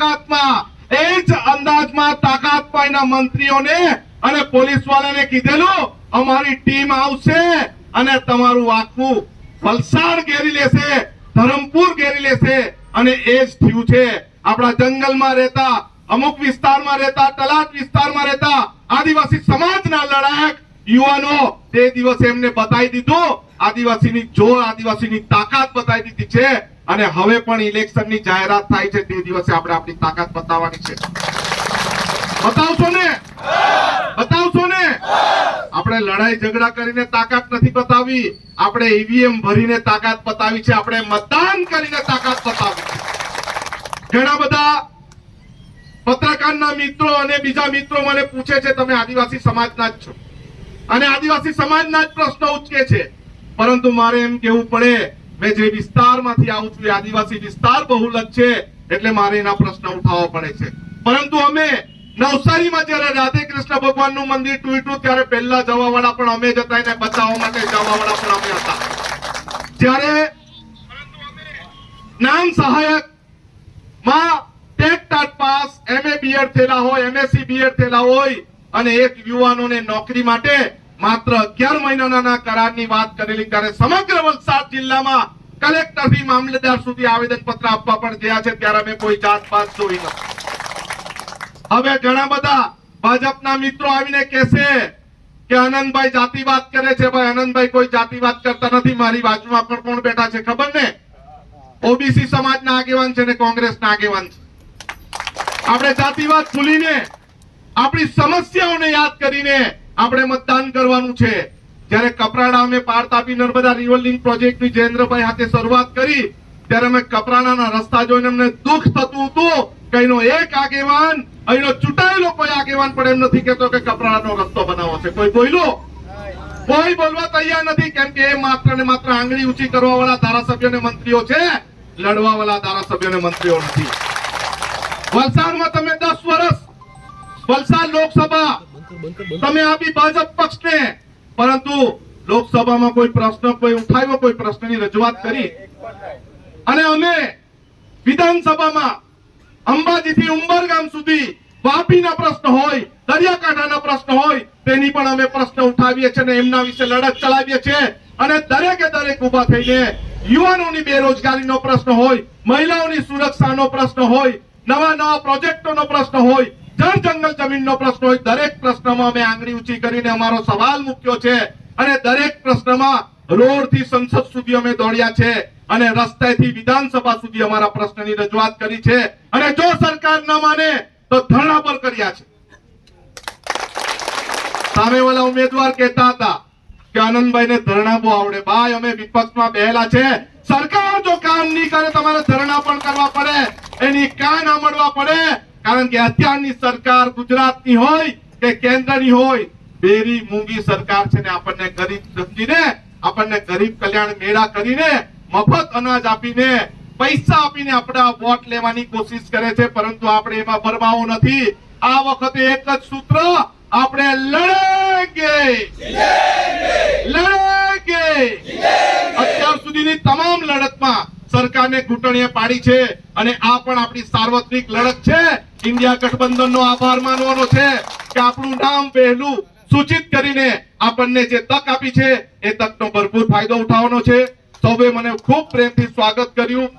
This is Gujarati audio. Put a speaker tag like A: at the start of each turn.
A: તાકાતમાં, એ જ અંદાજમાં તાકાત પાઈના મંત્રીઓને અને પોલીસ વાળાને કીધેલું, અમારી ટીમ આવશે અને તમારું આખું વલસાડ ઘેરી લેશે, ધરમપુર ઘેરી લેશે અને એ જ થયું છે. આપણા જંગલમાં રહેતા, અમુક વિસ્તારમાં રહેતા, તલાટ વિસ્તારમાં રહેતા આદિવાસી સમાજના લડાયક યુવાનો તે દિવસે એમને બતાવી દીધું આદિવાસીની જોર આદિવાસીની તાકાત બતાવી દીધી છે, અને હવે પણ ઇલેક્શનની જાહેરાત થાય છે તે દિવસે આપણે આપણી તાકાત બતાવવાની છે. બતાવશો ને? બતાવશો ને? આપણે લડાઈ ઝઘડા કરીને તાકાત નથી બતાવી. આપણે ઈવીએમ ભરીને તાકાત બતાવી છે. આપણે મતદાન કરીને તાકાત બતાવી છે. ઘણા બધા પત્રકારના મિત્રો અને બીજા મિત્રો મને પૂછે છે, તમે આદિવાસી સમાજના જ છો? અને આદિવાસી સમાજના જ પ્રશ્નો ઉચકે છે. પરંતુ મારે એમ કેવું પડે, મેં જે વિસ્તારમાંથી આવું છું આદિવાસી વિસ્તાર બહુલક છે, એટલે મારે એના પ્રશ્ન ઉઠાવવા પડે છે. પરંતુ અમે નવસારીમાં જ્યારે રાધે કૃષ્ણ ભગવાનનું મંદિર તૂટ્યું ત્યારે પહેલા જવા વાળા પણ અમે જ હતા, એને બચાવવા માટે જવા વાળા પણ અમે હતા. જ્યારે નામ સહાયકમાં TET TAT pass MA BEd થયેલા હોય એમએસસી બીએડ થયેલા હોય, અને એક યુવાનોને નોકરી માટે માત્ર અગિયાર મહિનાના કરારની વાત કરેલી ત્યારે સમગ્ર વલસાડ જિલ્લામાં કલેક્ટરથી મામલતદાર સુધી આવેદન પત્ર આપવા પણ ગયા છે. ત્યારે અમે કોઈ જાત પાત જોઈ નથી. હવે ઘણા બધા ભાજપના મિત્રો આવીને કહેશે કે આનંદભાઈ જાતિવાદ કરે છે. ભાઈ, આનંદભાઈ કોઈ જાતિવાદ કરતા નથી. મારી બાજુમાં પણ કોણ બેઠા છે ખબર ને? ઓબીસી સમાજના આગેવાન છે ને કોંગ્રેસના આગેવાન છે. આપણે જાતિવાદ ભૂલીને આપણી સમસ્યાઓને યાદ કરીને આપણે મતદાન કરવાનું છે. જ્યારે કપરાડા અમે પાર તાપી નર્મદા રિવરલિંગ પ્રોજેક્ટની જયેન્દ્રભાઈ હાથે શરૂઆત કરી, ત્યારે અમે કપરાડાના રસ્તા જોઈને અમને દુઃખ થતું હતું કે એક આગેવાન, અહીંનો ચૂંટાયેલો કોઈ આગેવાન પણ એમ નથી કહેતો કે કપરાડાનો રસ્તો બનાવો છે. કોઈ બોલ્યો કોઈ બોલવા તૈયાર નથી, કેમ કે એ માત્ર ને માત્ર આંગળી ઊંચી કરવા વાળા ધારાસભ્યો ને મંત્રીઓ છે. લડવા વાળા ધારાસભ્યો ને મંત્રીઓ નથી. વલસાડમાં તમે દસ વર્ષ વલસાડ લોકસભા તમે આપી ભાજપ પક્ષને, પરંતુ લોકસભામાં કોઈ પ્રશ્ન, કોઈ ઉઠાવ્યો કોઈ પ્રશ્નની રજૂઆત કરી. અને અમે વિધાનસભામાં અંબાજીથી ઉંબરગામ સુધી વાપીના પ્રશ્ન હોય, દરિયાકાંઠાના પ્રશ્ન હોય, તેની પણ અમે પ્રશ્ન ઉઠાવીએ છીએ અને એમના વિશે લડત ચલાવીએ છીએ. અને દરેકે દરેક ઊભા થઈને યુવાનોની બેરોજગારીનો પ્રશ્ન હોય, મહિલાઓની સુરક્ષાનો પ્રશ્ન હોય નવા નવા પ્રોજેક્ટોનો પ્રશ્ન હોય જળ જંગલ જમીનનો પ્રશ્ન હોય, દરેક પ્રશ્નમાં અમે આંગળી ઊંચી કરીને અમારો સવાલ મૂક્યો છે અને દરેક પ્રશ્નમાં રોડથી સંસદ સુધી અમે દોડ્યા છે અને રસ્તાથી વિધાનસભા સુધી અમારા પ્રશ્નની રજૂઆત કરી છે અને જો સરકાર ન માને તો ધરણા પર કર્યા છે. સામેવાળા ઉમેદવાર કહેતા હતા કે આનંદભાઈને ધરણા બહુ આવડે. ભાઈ, અમે વિપક્ષમાં બેહેલા છે. સરકાર જો કામ નહીં કરે, તમારે ધરણા પણ કરવા પડે. એની કાન આમડવા પડે. કારણ કે અત્યારની સરકાર ગુજરાતની હોય કે કેન્દ્રની હોય, બેરી મૂંગી સરકાર છે ને આપણને ગરીબ સમજીને, આપણને ગરીબ કલ્યાણ મેળા કરીને, મફત અનાજ આપીને, પૈસા આપીને આપણા વોટ લેવાની કોશિશ કરે છે, પરંતુ આપણે એમાં પરમાવો નથી. આ વખતે એક જ સૂત્ર, આપણે લડેંગે. લડેંગે. અત્યાર સુધીની તમામ લડતમાં સરકારને ઘૂંટણીએ પાડી છે અને આ પણ આપણી સાર્વત્રિક લડત છે. ઇન્ડિયા ગઠબંધનનો આભાર માનવાનો છે કે આપણું નામ પહેલું સૂચિત કરીને આપણને જે તક આપી છે, એ તકનો ભરપૂર ફાયદો ઉઠાવવાનો છે. સૌએ મને ખૂબ પ્રેમથી સ્વાગત કર્યું.